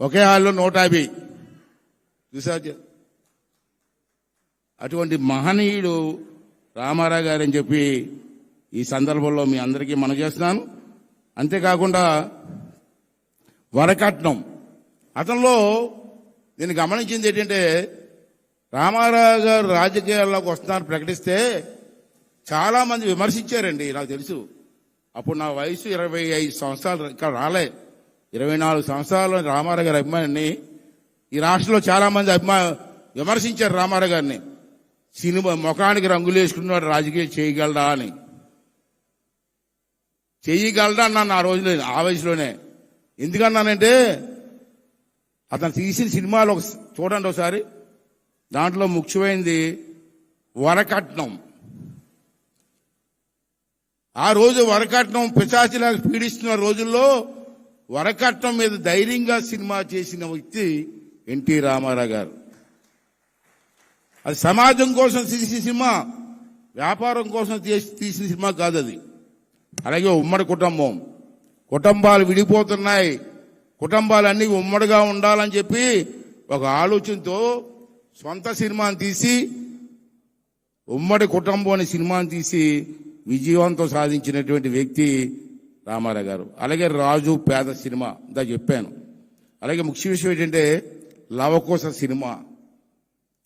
ఒకే హాల్లో నూట యాభై. చూసారు అటువంటి మహనీయుడు రామారావు గారని చెప్పి ఈ సందర్భంలో మీ అందరికీ మనం చేస్తున్నాను. అంతేకాకుండా వరకట్నం. అతనిలో నేను గమనించింది ఏంటంటే రామారావు గారు రాజకీయాల్లోకి వస్తున్నారని ప్రకటిస్తే చాలామంది విమర్శించారండి నాకు తెలుసు. అప్పుడు నా వయసు ఇరవై ఐదు సంవత్సరాలు ఇంకా రాలే. ఇరవై నాలుగు సంవత్సరాలు రామారావు గారి అభిమానిని ఈ రాష్ట్రంలో చాలా మంది అభిమా విమర్శించారు రామారావు గారిని. సినిమా ముఖానికి రంగులు వేసుకున్నాడు రాజకీయం చేయగలడా అని. చేయగలడా అన్నాను ఆ రోజులో ఆ వయసులోనే. ఎందుకన్నానంటే అతను తీసిన సినిమాలు ఒక చూడండి ఒకసారి. దాంట్లో ముఖ్యమైనది వరకట్నం. ఆ రోజు వరకట్నం పిశాచిలాగా పీడిస్తున్న రోజుల్లో వరకట్నం మీద ధైర్యంగా సినిమా చేసిన వ్యక్తి ఎన్టీ రామారావు గారు. అది సమాజం కోసం తీసిన సినిమా వ్యాపారం కోసం తీసి- తీసిన సినిమా కాదు అది. అలాగే ఉమ్మడి కుటుంబం. కుటుంబాలు విడిపోతున్నాయి. కుటుంబాలు అన్ని ఉమ్మడిగా ఉండాలని చెప్పి ఒక ఆలోచనతో సొంత సినిమాని తీసి ఉమ్మడి కుటుంబం అనే సినిమాని తీసి విజయవంతం సాధించినటువంటి వ్యక్తి రామారావు గారు. అలాగే రాజు పేద సినిమా ఇందా చెప్పాను. అలాగే ముఖ్య విషయం ఏంటంటే లవకోస సినిమా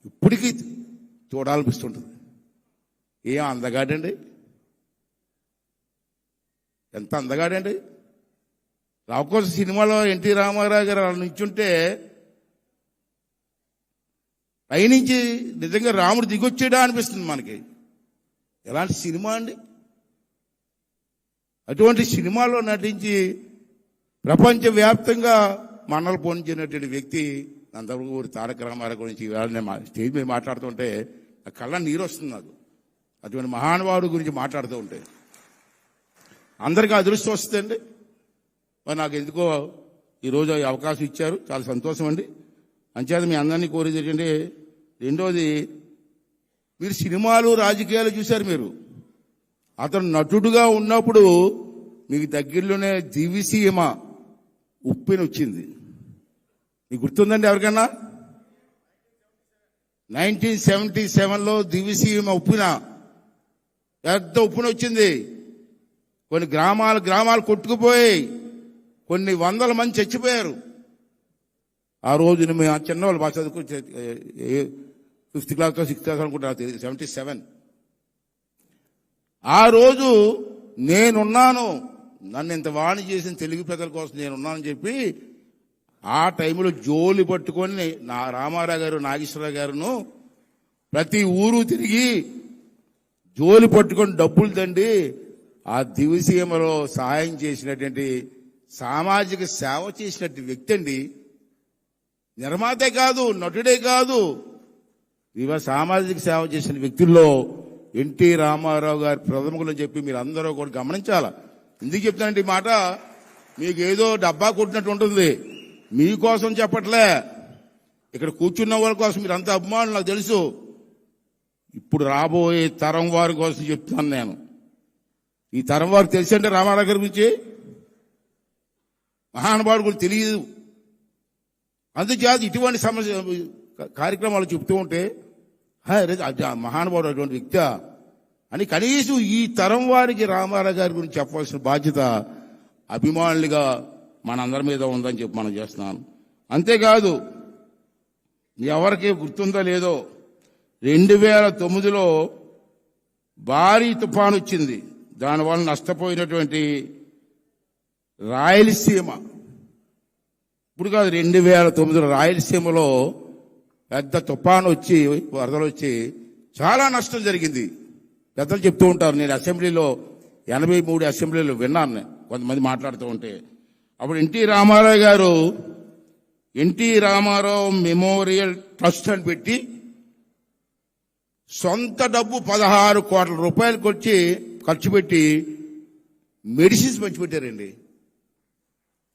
ఇప్పటికీ చూడాలనిపిస్తుంటుంది. ఏం అందగాడండి? ఎంత అందగాడండి? లవకోస సినిమాలో ఎన్టీ రామారావు గారు అలా నించుంటే పైనుంచి నిజంగా రాముడు దిగొచ్చాడా అనిపిస్తుంది మనకి. ఎలాంటి సినిమా అండి? అటువంటి సినిమాలో నటించి ప్రపంచవ్యాప్తంగా మన్నలు పొందినటువంటి వ్యక్తి నందమూరి తారక రామారావు గురించి ఇవాళ నేను మా- స్టేజ్ మీద మాట్లాడుతుంటే నా కళ్ళ నీరు వస్తుంది నాకు. అటువంటి మహానుభావుడు గురించి మాట్లాడుతూ ఉంటే. అందరికీ అదృష్టం వస్తుందండి. మరి నాకు ఎందుకో ఈరోజు ఈ అవకాశం ఇచ్చారు. చాలా సంతోషం అండి. అంచేత మీ అందరినీ కోరేది ఏంటంటే రెండోది మీరు సినిమాలు రాజకీయాలు చూశారు మీరు. అతను నటుడుగా ఉన్నప్పుడు మీకు దగ్గరలోనే జీవిసీమ ఉప్పిన వచ్చింది. మీకు గుర్తుందండి ఎవరికన్నా? నైన్టీన్ సెవెంటీ సెవెన్లో దివిసీమ ఉప్పిన పెద్ద ఉప్పున వచ్చింది. కొన్ని గ్రామాలు గ్రామాలు కొట్టుకుపోయి కొన్ని వందల మంది చచ్చిపోయారు. ఆ రోజున మేము ఆ చిన్నవాళ్ళు బాగా చదువుకు ఫిఫ్త్ క్లాస్ సిక్స్త్ క్లాస్ అనుకుంటా సెవెంటీ సెవెన్. ఆ రోజు నేనున్నాను. నన్ను ఇంత వాణి చేసిన తెలుగు ప్రజల కోసం నేనున్నానని చెప్పి ఆ టైంలో జోలి పట్టుకొని నా రామారావు గారు నాగేశ్వరరావు గారును ప్రతి ఊరు తిరిగి జోలి పట్టుకొని డబ్బులు తండి ఆ దివిసీమలో సహాయం చేసినటువంటి సామాజిక సేవ చేసినటువంటి వ్యక్తి అండి. నిర్మాతే కాదు నటుడే కాదు. ఇవ సామాజిక సేవ చేసిన వ్యక్తుల్లో ఎన్టీ రామారావు గారి ప్రథమకులు చెప్పి మీరు అందరూ కూడా గమనించాల. ఎందుకు చెప్తానంటే ఈ మాట? మీకు ఏదో డబ్బా కొట్టినట్టు ఉంటుంది. మీకోసం చెప్పట్లే. ఇక్కడ కూర్చున్న వాళ్ళ కోసం మీరు అంత అభిమానులు నాకు తెలుసు. ఇప్పుడు రాబోయే తరం వారి కోసం చెప్తున్నాను నేను. ఈ తరం వారు తెలిసంటే రామారావు గారి గురించి? మహానుభావుడు గురించి తెలియదు. అందుచేత ఇటువంటి సమస్య కార్యక్రమాలు చెప్తూ ఉంటే మహానుభావుడు అటువంటి వ్యక్తి. అని కనీసం ఈ తరం వారికి రామారావు గారి గురించి చెప్పవలసిన బాధ్యత అభిమానులుగా మనందరి మీద ఉందని చెప్పి మనం చేస్తున్నాను అంతేకాదు ఎవరికి గుర్తుందో లేదో రెండు వేల తొమ్మిదిలో భారీ తుఫాను వచ్చింది. దానివల్ల నష్టపోయినటువంటి రాయలసీమ. ఇప్పుడు కాదు రెండు వేల తొమ్మిదిలో రాయలసీమలో పెద్ద తుఫాను వచ్చి వరదలు వచ్చి చాలా నష్టం జరిగింది. పెద్దలు చెప్తూ ఉంటారు నేను అసెంబ్లీలో ఎనభై మూడు అసెంబ్లీలో విన్నాను కొంతమంది మాట్లాడుతూ ఉంటే. అప్పుడు ఎన్టీ రామారావు గారు ఎన్టీ రామారావు మెమోరియల్ ట్రస్ట్ అని పెట్టి సొంత డబ్బు పదహారు కోట్ల రూపాయలకు వచ్చి ఖర్చు పెట్టి మెడిసిన్స్ పంచిపెట్టారండి.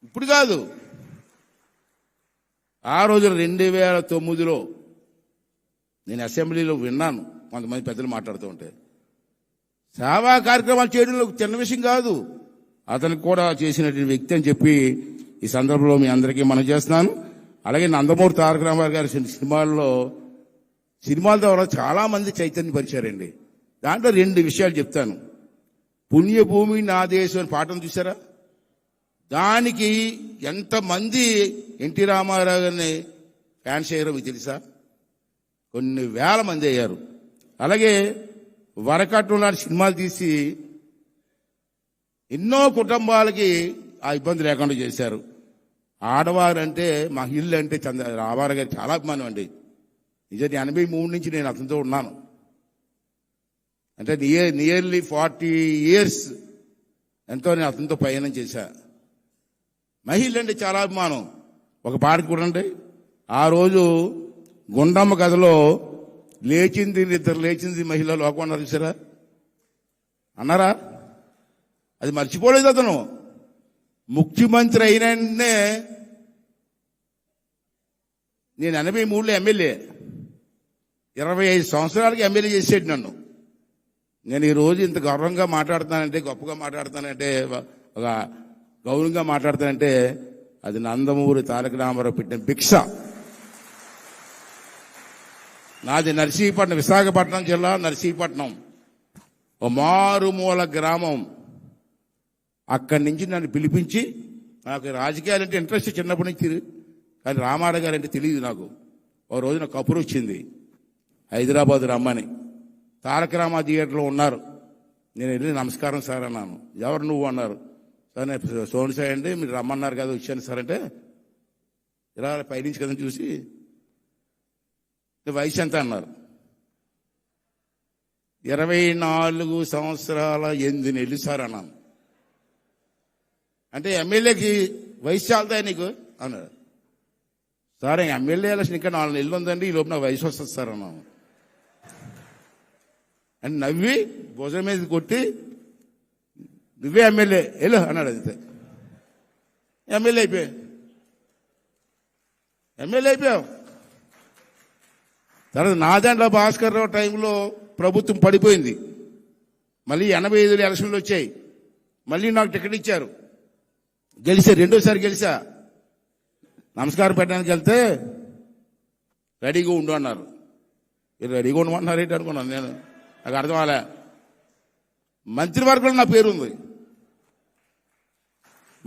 ఇప్పుడు కాదు. ఆ రోజు రెండు వేల తొమ్మిదిలో నేను అసెంబ్లీలో విన్నాను. కొంతమంది పెద్దలు మాట్లాడుతూ ఉంటే. సేవా కార్యక్రమాలు చేయడంలో చిన్న విషయం కాదు. అతనికి కూడా చేసినటువంటి వ్యక్తి అని చెప్పి ఈ సందర్భంలో మీ అందరికీ మనం చేస్తున్నాను. అలాగే నందమూరి తారక రామారావు గారి సినిమాల్లో సినిమాల ద్వారా చాలా మంది చైతన్యపరిచారండి. దాంట్లో రెండు విషయాలు చెప్తాను. పుణ్యభూమి నా దేశం అని పాఠం చూసారా దానికి ఎంతమంది ఎన్టీ రామారావు గారిని ఫ్యాన్స్ అయ్యారో మీకు తెలుసా? కొన్ని వేల మంది అయ్యారు. అలాగే వరకట్నం లాంటి సినిమాలు తీసి ఎన్నో కుటుంబాలకి ఆ ఇబ్బంది లేకుండా చేశారు. ఆడవారు అంటే మహిళలు అంటే చంద్ర రామారావు గారు చాలా అభిమానం అండి. నిజాన్ని ఎనభై మూడు నుంచి నేను అతనితో ఉన్నాను. అంటే నియర్ నియర్లీ ఫార్టీ ఇయర్స్ ఎంతో నేను అతనితో పయనం చేశా. మహిళలు చాలా అభిమానం. ఒక పాట చూడండి. ఆ రోజు గుండమ్మ కథలో లేచింది నిద్ర లేచింది మహిళ లోకం అన్నారు చూసారా? అన్నారా? అది మర్చిపోలేదు అతను. ముఖ్యమంత్రి అయిన వెంటనే నేను ఎనభై మూడులో ఎమ్మెల్యే. ఇరవై ఐదు సంవత్సరాలకి ఎమ్మెల్యే చేసేటి నన్ను. నేను ఈరోజు ఇంత గౌరవంగా మాట్లాడుతానంటే గొప్పగా మాట్లాడుతానంటే ఒక గౌరవంగా మాట్లాడతానంటే అది నందమూరి తారక రామారావు పెట్టిన భిక్ష. నాది నర్సీపట్నం విశాఖపట్నం జిల్లా నర్సీపట్నం. ఓ మారుమూల గ్రామం. అక్కడి నుంచి నన్ను పిలిపించి నాకు రాజకీయాలంటే ఇంట్రెస్ట్ చిన్నప్పటి నుంచి కానీ రామారావు గారు అంటే తెలియదు నాకు. ఓ రోజున కపురు వచ్చింది. హైదరాబాద్ రమ్మని. తారక రామా థియేటర్లో ఉన్నారు. నేను వెళ్ళి నమస్కారం సార్ అన్నాను. ఎవరు నువ్వు అన్నారు. సోని సాయి అండి మీరు రమ్మన్నారు కదా వచ్చాను సార్ అంటే ఇలా పైనుంచి కదా చూసి వయసు ఎంత? అన్నారు. ఇరవై నాలుగు సంవత్సరాల ఎనిమిది నెలలు సార్ అన్నాను. అంటే ఎమ్మెల్యేకి వయసు చాలుతాయి నీకు? అన్నాడు సార్ ఎమ్మెల్యే ఎలక్షన్ ఇంకా నాలుగు నెలలు ఉందండి ఈ లోపు నా వయసు వస్తుంది సార్ అన్నాను. అని నవ్వి భుజం మీద కొట్టి నువ్వే ఎమ్మెల్యే వెళ్ళు అన్నాడు అంతే ఎమ్మెల్యే అయిపోయావు. ఎమ్మెల్యే అయిపోయావు. తర్వాత నాదండ్ల భాస్కర్ రావు టైంలో ప్రభుత్వం పడిపోయింది. మళ్ళీ ఎనభై ఐదులో ఎలక్షన్లు వచ్చాయి. మళ్ళీ నాకు టికెట్ ఇచ్చారు. గెలిచా రెండోసారి గెలిచా. నమస్కారం పెట్టడానికి వెళ్తే రెడీగా ఉండు అన్నారు. మీరు రెడీగా ఉండమన్నారు ఏంటి అనుకున్నాను నేను. నాకు అర్థం అలే మంత్రివర్గంలో నా పేరు ఉంది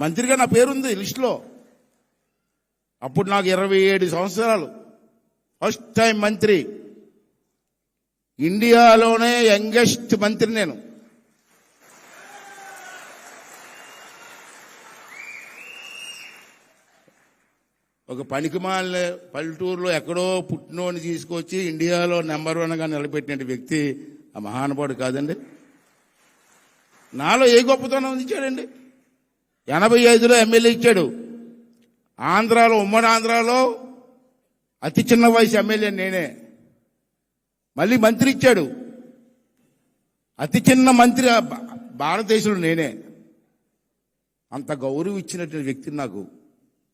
మంత్రిగా నా పేరుంది లిస్టులో. అప్పుడు నాకు ఇరవై ఏడు సంవత్సరాలు. ఫస్ట్ టైం మంత్రి. ఇండియాలోనే యంగెస్ట్ మంత్రి నేను. ఒక పనికిమాల పల్లెటూరులో ఎక్కడో పుట్టినోని తీసుకొచ్చి ఇండియాలో నెంబర్ వన్గా నిలబెట్టిన వ్యక్తి ఆ మహానుభావుడు కాదండి. నాలో ఏ గొప్పతనం ఇచ్చాడండి ఎనభై ఐదులో ఎమ్మెల్యే ఇచ్చాడు. ఆంధ్రాలో ఉమ్మడి ఆంధ్రాలో అతి చిన్న వయసు ఎమ్మెల్యే నేనే. మళ్ళీ మంత్రి ఇచ్చాడు. అతి చిన్న మంత్రి భారతదేశంలో నేనే. అంత గౌరవం ఇచ్చినటువంటి వ్యక్తిని నాకు.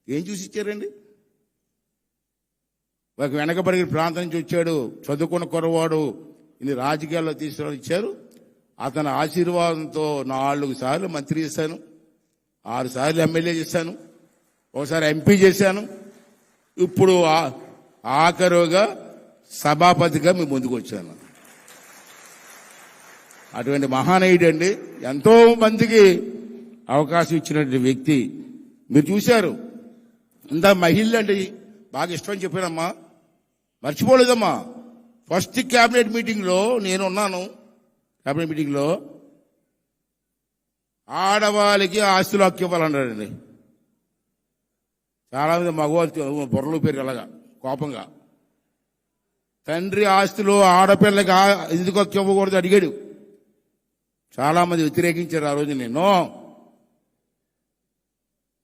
ఏం చూసి ఇచ్చారండి? ఒక వెనకబడిన ప్రాంతం నుంచి వచ్చాడు. చదువుకున్న కొరవాడు ఇన్ని రాజకీయాల్లో తీసుకుని ఇచ్చారు. అతని ఆశీర్వాదంతో నాలుగు సార్లు మంత్రి చేశాను. ఆరు సార్లు ఎమ్మెల్యే చేశాను ఒకసారి ఎంపీ చేశాను. ఇప్పుడు ఆఖరుగా సభాపతిగా మీ ముందుకు వచ్చాను. అటువంటి మహానయుడు అండి ఎంతో మందికి అవకాశం ఇచ్చినటువంటి వ్యక్తి. మీరు చూశారు ఇంత మహిళలు అంటే బాగా ఇష్టం అని చెప్పానమ్మా మర్చిపోలేదమ్మా. ఫస్ట్ క్యాబినెట్ మీటింగ్లో నేను ఉన్నాను క్యాబినెట్ మీటింగ్లో ఆడవాళ్ళకి ఆస్తులు హక్కు ఇవ్వాలన్నాడండి. చాలా మంది మగవాళ్ళు బుర్రలు పేరు అలాగా కోపంగా. తండ్రి ఆస్తులు ఆడపిల్లకి ఎందుకు హక్కు ఇవ్వకూడదు అడిగాడు. చాలా మంది వ్యతిరేకించారు ఆ రోజు నేను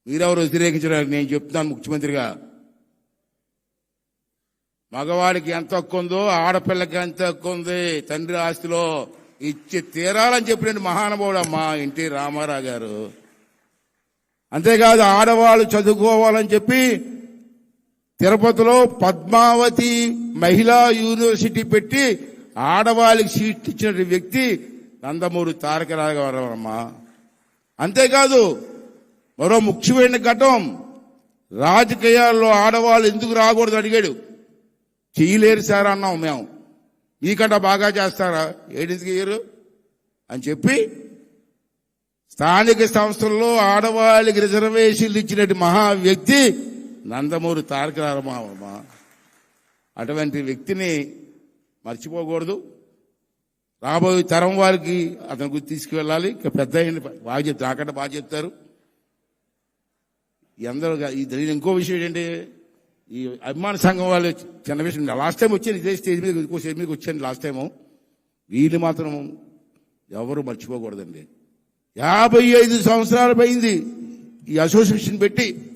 మీరెవరు వ్యతిరేకించారు నేను చెప్తున్నాను ముఖ్యమంత్రిగా. మగవాడికి ఎంత హక్కు ఉందో ఆడపిల్లకి ఎంత హక్కు ఉంది తండ్రి ఆస్తిలో ఇచ్చి తీరాలని చెప్పిన మహానుభావుడు మా ఎన్టీ రామారావు గారు. అంతేకాదు ఆడవాళ్ళు చదువుకోవాలని చెప్పి తిరుపతిలో పద్మావతి మహిళా యూనివర్సిటీ పెట్టి ఆడవాళ్ళకి సీట్ ఇచ్చిన వ్యక్తి నందమూరి తారక రామారావు అమ్మా. అంతేకాదు మరో ముఖ్యమైన ఘటం రాజకీయాల్లో ఆడవాళ్ళు ఎందుకు రాకూడదు అడిగాడు. చేయలేరు సార్ అన్నాం మేము. మీకంట బాగా చేస్తారా? ఏడింటికి అని చెప్పి స్థానిక సంస్థల్లో ఆడవాళ్ళకి రిజర్వేషన్లు ఇచ్చినటువంటి మహా వ్యక్తి నందమూరి తారక రామారామ అటువంటి వ్యక్తిని మర్చిపోకూడదు. రాబోయే తరం వారికి అతని గురించి తీసుకువెళ్ళాలి. ఇక పెద్ద బాగా చెప్తారు. నాకంటే బాగా చెప్తారు. ఎందరో ఇది ఇంకో విషయం ఏంటంటే ఈ అభిమాన సంఘం వాళ్ళు చిన్న విషయం లాస్ట్ టైం వచ్చాను ఇదే స్టేజ్ మీద ఇంకో స్టేజ్ మీదకి వచ్చాను లాస్ట్ టైము వీళ్ళు మాత్రం ఎవరు మర్చిపోకూడదండి. యాభై ఐదు సంవత్సరాలు పోయింది ఈ అసోసియేషన్ పెట్టి.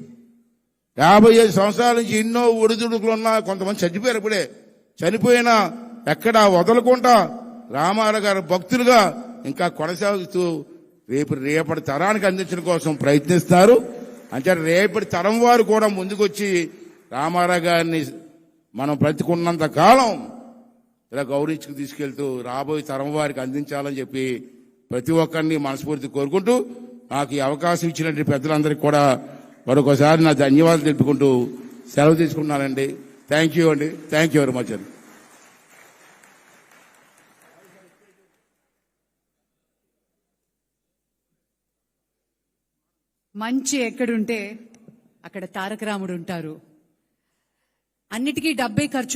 యాభై ఐదు సంవత్సరాల నుంచి ఎన్నో ఒడిదుడుకులు ఉన్నా కొంతమంది చచ్చిపోయారు ఇప్పుడే. చనిపోయినా ఎక్కడ వదలకుండా రామారావు గారు భక్తులుగా ఇంకా కొనసాగుతూ రేపు రేపటి తరానికి అందించడం కోసం ప్రయత్నిస్తారు. అంటే రేపటి తరం వారు కూడా ముందుకొచ్చి రామారావు గారిని మనం బ్రతికున్నంత కాలం ఇలా గౌరవించుకు తీసుకెళ్తూ రాబోయే తరం వారికి అందించాలని చెప్పి ప్రతి ఒక్కరిని మనస్ఫూర్తి కోరుకుంటూ నాకు ఈ అవకాశం ఇచ్చినటువంటి పెద్దలందరికీ కూడా మరొకసారి నా ధన్యవాదాలు తెలుపుకుంటూ సెలవు తీసుకున్నానండి. థ్యాంక్ యూ అండి. థ్యాంక్ యూ వెరీ మచ్ అండి. మంచి ఎక్కడుంటే అక్కడ తారక రాముడు ఉంటారు. అన్నిటికీ డబ్బే ఖర్చు.